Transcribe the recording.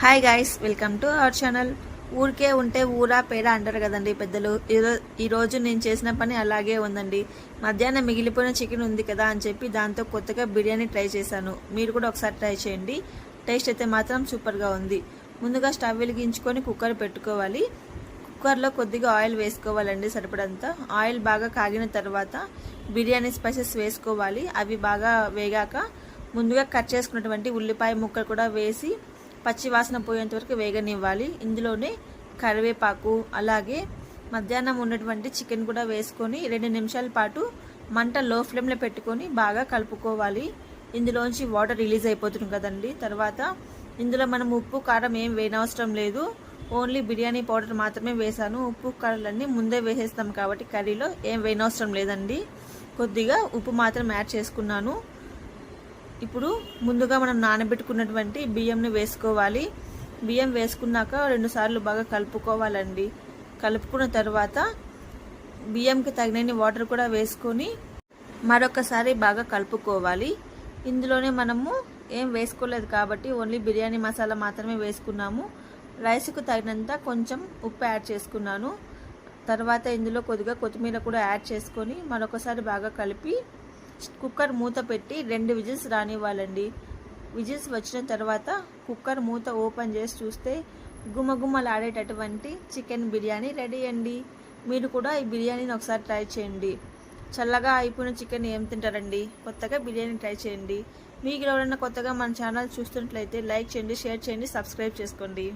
Hi guys welcome to our channel ఊరికే ఉంటే ఊరా పేడ అంటారు కదండి పెద్దలు. ఈరోజు నేను చేసిన పని అలాగే ఉందండి. మధ్యాహ్నం మిగిలిపోయిన చికెన్ ఉంది కదా అని చెప్పి దాంతో కొత్తగా బిర్యానీ ట్రై చేశాను. మీరు కూడా ఒకసారి ట్రై చేయండి. టేస్ట్ అయితే మాత్రం సూపర్గా ఉంది. ముందుగా స్టవ్ వెలిగించుకొని కుక్కర్ పెట్టుకోవాలి. కుక్కర్లో కొద్దిగా ఆయిల్ వేసుకోవాలండి సరిపడంత. ఆయిల్ బాగా కాగిన తర్వాత బిర్యానీ స్పైసెస్ వేసుకోవాలి. అవి బాగా వేగాక ముందుగా కట్ చేసుకున్నటువంటి ఉల్లిపాయ ముక్కలు కూడా వేసి పచ్చి వాసన పోయేంత వరకు వేగనివ్వాలి. ఇందులోనే కరివేపాకు అలాగే మధ్యాహ్నం ఉన్నటువంటి చికెన్ కూడా వేసుకొని రెండు నిమిషాల పాటు మంట లో ఫ్లేమ్లో పెట్టుకొని బాగా కలుపుకోవాలి. ఇందులోంచి వాటర్ రిలీజ్ అయిపోతుంది కదండి. తర్వాత ఇందులో మనం ఉప్పు కారం ఏం వేయనవసరం లేదు. ఓన్లీ బిర్యానీ పౌడర్ మాత్రమే వేసాను ఉప్పు కారాలన్నీ ముందే వేసేస్తాం కాబట్టి కర్రీలో ఏం వేయనవసరం లేదండి. కొద్దిగా ఉప్పు మాత్రం యాడ్ చేసుకున్నాను. ఇప్పుడు ముందుగా మనం నానబెట్టుకున్నటువంటి బియ్యంని వేసుకోవాలి. బియ్యం వేసుకున్నాక రెండు సార్లు బాగా కలుపుకోవాలండి. కలుపుకున్న తర్వాత బియ్యంకి తగినన్ని వాటర్ కూడా వేసుకొని మరొకసారి బాగా కలుపుకోవాలి. ఇందులోనే మనము ఏం వేసుకోలేదు కాబట్టి ఓన్లీ బిర్యానీ మసాలా మాత్రమే వేసుకున్నాము. రైస్కు తగినంత కొంచెం ఉప్పు యాడ్ చేసుకున్నాను. తర్వాత ఇందులో కొద్దిగా కొత్తిమీర కూడా యాడ్ చేసుకొని మరొకసారి బాగా కలిపి కుక్కర్ మూత పెట్టి రెండు విజిల్స్ రానివ్వాలండి. విజిల్స్ వచ్చిన తర్వాత కుక్కర్ మూత ఓపెన్ చేసి చూస్తే గుమగుమలాడేటటువంటి చికెన్ బిర్యానీ రెడీ అండి. మీరు కూడా ఈ బిర్యానీని ఒకసారి ట్రై చేయండి. చల్లగా అయిపోయిన చికెన్ ఏం తింటారండి? కొత్తగా బిర్యానీ ట్రై చేయండి. మీకు ఎవరైనా కొత్తగా మన ఛానల్ చూస్తున్నట్లయితే లైక్ చేయండి షేర్ చేయండి సబ్స్క్రైబ్ చేసుకోండి.